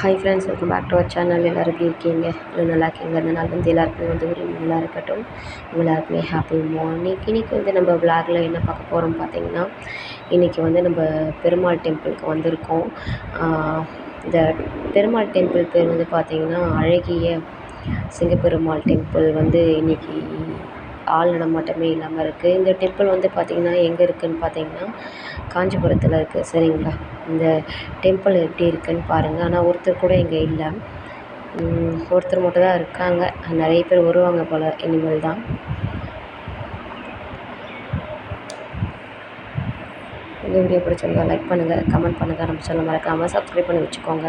Hi friends welcome back to our channel எல்லோரும் எப்படி இருக்கீங்க? எல்லோரும் நல்லா இருக்கீங்க இந்த நாள் வந்து எல்லாருக்குமே வந்து ஒரு நல்லா இருக்கட்டும். எல்லாருக்குமே ஹாப்பி மார்னிங் இன்றைக்கி வந்து நம்ம விளாகில் என்ன பார்க்க போகிறோம் பார்த்தீங்கன்னா இன்றைக்கி வந்து நம்ம பெருமாள் டெம்பிளுக்கு வந்திருக்கோம். இந்த பெருமாள் டெம்பிள் பேர் வந்து பார்த்திங்கன்னா அழகிய சிங்கப்பெருமாள் டெம்பிள் வந்து இன்றைக்கி ஆள் நடமாட்டமே இல்லாமல் இருக்குது இந்த டெம்பிள் வந்து பார்த்திங்கன்னா எங்கே இருக்குதுன்னு பார்த்திங்கன்னா காஞ்சிபுரத்தில் இருக்குது சரிங்களா? இந்த டெம்பிள் எப்படி இருக்குதுன்னு பாருங்கள் ஆனால் ஒருத்தர் கூட இங்கே இல்லை. ஒருத்தர் மட்டும் தான் இருக்காங்க. நிறைய பேர் வருவாங்க போல் இனிமேல் தான். இந்த வீடியோ பிடிச்சிருந்தா லைக் பண்ணுங்கள் கமெண்ட் பண்ணுங்கள் நம்ம சொல்ல மறக்காமல் சப்ஸ்கிரைப் பண்ணி வச்சுக்கோங்க.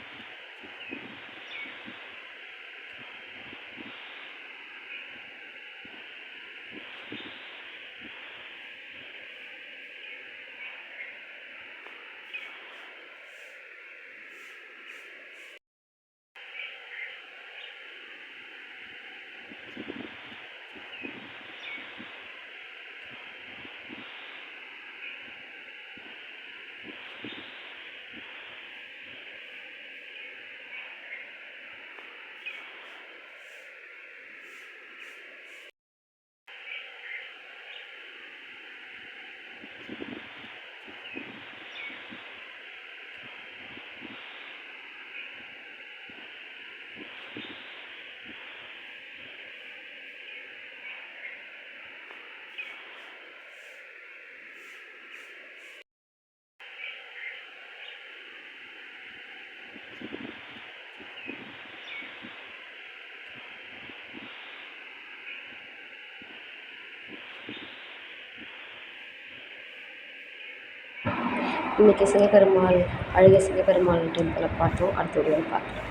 இன்றைக்கி சிவபெருமாள் அழகிய சிவபெருமாள் டெம்பிளை பார்த்தோம் அடுத்த வீடியோவில் பார்க்கலாம்.